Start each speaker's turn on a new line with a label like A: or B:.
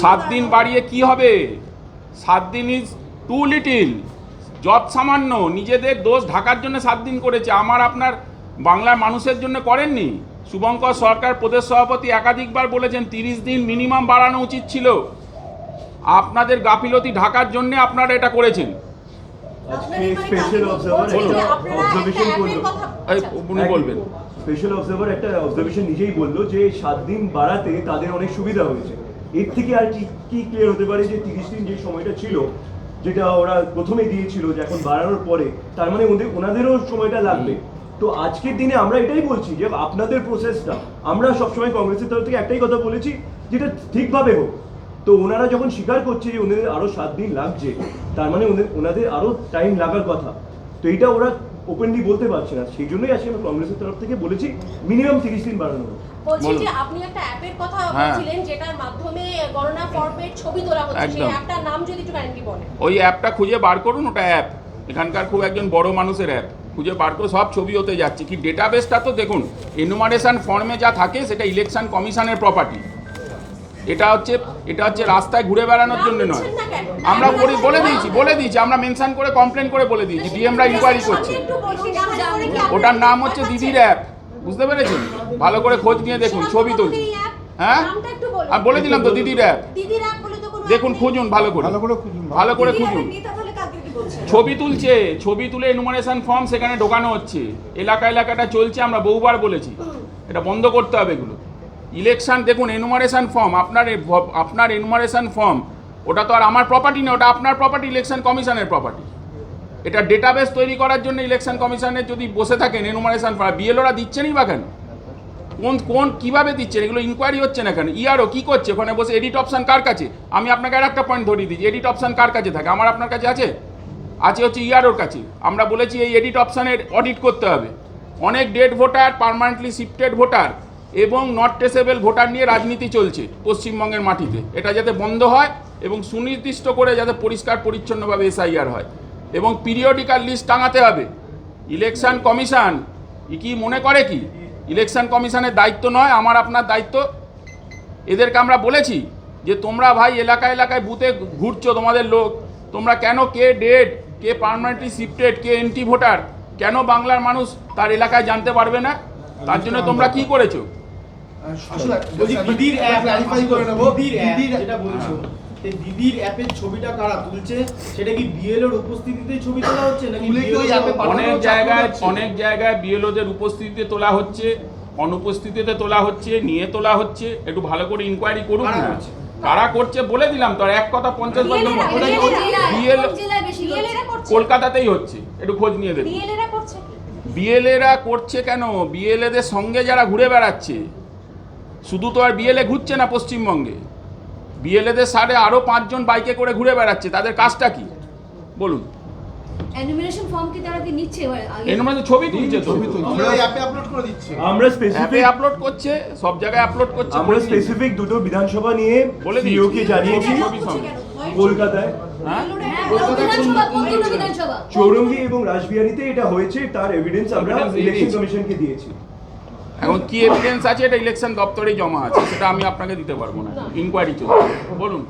A: সাত দিন বাড়িয়ে কি হবে? সাত দিন ইজ টু লিটিল যত সামান্য নিজেদের দোষ ঢাকার জন্য সাত দিন করেছে। আমার আপনার বাংলার মানুষের জন্য করেননি। শুভঙ্কর সরকার প্রদেশ সভাপতি একাধিকবার বলেছেন তিরিশ দিন মিনিমাম বাড়ানো উচিত ছিল। আপনাদের গাফিলতি ঢাকার জন্য আপনারা এটা করেছেন।
B: স্পেশাল অবজারভার স্পেশাল অবজারভার একটা অবজারভেশন নিজেই বলল যে সাত দিন বাড়াতে তাদের অনেক সুবিধা হয়েছে। এর থেকে আর কি ক্লিয়ার হতে পারে যে তিরিশ দিন যে সময়টা ছিল, যেটা ওরা প্রথমে দিয়েছিল যে এখন বাড়ানোর পরে, তার মানে ওদের, ওনাদেরও সময়টা লাগবে। তো আজকের দিনে আমরা এটাই বলছি যে আপনাদের প্রসেসটা আমরা সবসময় কংগ্রেসের তরফ থেকে একটাই কথা বলেছি, যেটা ঠিকভাবে হোক। তো ওনারা যখন স্বীকার করছে যে ওনাদের আরও সাত দিন লাগছে, তার মানে ওদের- ওনাদের আরও টাইম লাগার কথা। তো এটা ওরা ওপেনলি বলতে পারছে না। সেই জন্যই আজকে আমরা কংগ্রেসের তরফ থেকে বলেছি মিনিমাম তিরিশ দিন বাড়ানো হোক।
C: বলছি। যে আপনি একটা অ্যাপের কথা
A: হ্যাঁ।
C: বলছিলেন যেটার মাধ্যমে গণনা ফর্মের ছবি তোলা হচ্ছে সেই
A: একদম।
C: অ্যাপটার নাম যদি একটু কাইন্ডলি বলেন।
A: ওই অ্যাপটা খুঁজে বার করুন ওটা অ্যাপ। এখানকার খুব একজন বড় মানুষের অ্যাপ। খুঁজে বার করে সব ছবি হতে যাচ্ছে। কি ডেটাবেসটা তো দেখুন এনুমারেশন ফর্মে যা থাকে সেটা ইলেকশন কমিশনের প্রপার্টি এটা হচ্ছে এটা হচ্ছে রাস্তায় ঘুরে বেড়ানোর জন্য নয়? আমরা বলে বলে দিয়েছি বলে দিয়েছি। আমরা মেনশন করে কমপ্লেন করে বলে দিয়েছি। ডিএমরা ইনকোয়ারি করছে। ওটার নাম হচ্ছে
C: দেখাচ্ছে?
A: দিদির অ্যাপ বুঝতে পেরেছেন? ভালো করে খোঁজ নিয়ে দেখুন ছবি তুলছি হ্যাঁ? আর বলে দিলাম তো দিদির অ্যাপ
C: দিদির app বলে তো কোনো
A: দেখুন খুঁজুন ভালো করে।
D: ভালো করে খুঁজুন
A: ভালো করে খুঁজুন? ছবি তুলছে ছবি তুলে এনুমারেশন ফর্ম সেখানে ঢোকানো হচ্ছে। এলাকা এলাকাটা চলছে আমরা বহুবার বলেছি। এটা বন্ধ করতে হবে এগুলো। ইলেকশন দেখুন এনুমারেশন ফর্ম আপনার আপনার এনুমারেশন ফর্ম ওটা তো আর আমার প্রপার্টি না ওটা আপনার প্রপার্টি ইলেকশন কমিশনের প্রপার্টি এটা ডেটাবেস তৈরি করার জন্য ইলেকশন কমিশনের যদি বসে থাকেন এনুমারেশন ফর্ম বিএলওরা দিচ্ছেনই বা কেন? কোন কোন, কীভাবে দিচ্ছেন? এগুলো ইনকোয়ারি হচ্ছে না কেন? ইয়ারও কি করছে? ওখানে বসে এডিট অপশন কার কাছে? আমি আপনাকে আর একটা পয়েন্ট ধরিয়ে দিচ্ছি এডিট অপশন কার কাছে থাকে? আমার আপনার কাছে আছে? আছে হচ্ছে ইয়ারোর কাছে। আমরা বলেছি এই এডিট অপশানের অডিট করতে হবে। অনেক dead voter permanently shifted voter এবং নট ট্রেসেবল ভোটার নিয়ে রাজনীতি চলছে পশ্চিমবঙ্গের মাটিতে। এটা যাতে বন্ধ হয় এবং সুনির্দিষ্ট করে যাতে পরিষ্কার, পরিচ্ছন্নভাবে এসআইআর হয়। এবং পিরিয়ডিক্যাল লিস্ট টাঙাতে হবে। ইলেকশন কমিশন ই কি মনে করে কি? ইলেকশন কমিশনের দায়িত্ব নয় আমার আপনার দায়িত্ব। এদেরকে আমরা বলেছি যে তোমরা ভাই এলাকা এলাকায় বুথে ঘুরছো তোমাদের লোক। তোমরা কেন কে ডেড কে পারমানেন্টলি শিফটেড কে এন্টি ভোটার কেন বাংলার মানুষ তার এলাকায় জানতে পারবে না? তার জন্য তোমরা কি করেছ?
E: বলছি দিদির অ্যাপের ছবিটা কারা তুলছে সেটা কি বিএলওর উপস্থিতিতেই ছবি তোলা হচ্ছে নাকি
A: অনেক জায়গায় অনেক জায়গায় বিএলওদের উপস্থিতিতে তোলা হচ্ছে অনুপস্থিতিতে তোলা হচ্ছে নিয়ে তোলা হচ্ছে একটু ভালো করে ইনকোয়ারি করুন
E: কারা
A: না
E: করছে?
A: কারা করছে বলে দিলাম তো আর এক কথা পঞ্চাশ বার
C: করছে?
A: কলকাতাতেই হচ্ছে একটু খোঁজ নিয়ে দেখুন বিএলএরা করছে কেন বিএলএদের সঙ্গে যারা ঘুরে বেড়াচ্ছে শুধু তো আর বিএলএ ঘুরছে না পশ্চিমবঙ্গে বিএলএদের সাথে আরও পাঁচজন বাইকে করে ঘুরে বেড়াচ্ছে তাদের কাজটা কি? বলুন।
F: অ্যানিমেশন ফর্ম কি তারা কি নিচ্ছে? এবার আগে?
A: এর মধ্যে ছবি তুলছে
D: ছবি
A: ছবি
D: আমরা অ্যাপে আপলোড করে দিচ্ছি।
B: আমরা স্পেসিফিক
A: আপলোড করছে সব জায়গায় আপলোড করছে
B: আমরা স্পেসিফিক দুটো বিধানসভা নিয়ে
A: বলে দিন।
B: সিওকে জানিয়েছি
C: DL এরা
A: ছবি
C: করছে
A: সঙ্গে।
C: কেন? ভয়ের
B: কলকাতায়।
A: হ্যাঁ?
F: হ্যাঁ
B: চৌরঙ্গি এবং রাসবিহারীতে এটা হয়েছে তার এভিডেন্স আমরা ইলেকশন কমিশনকে দিয়েছি।
A: এখন কি এভিডেন্স আছে? এটা ইলেকশন দপ্তরেই জমা আছে, সেটা আমি আপনাকে দিতে পারব না। ইনকোয়ারি চলছে। বলুন।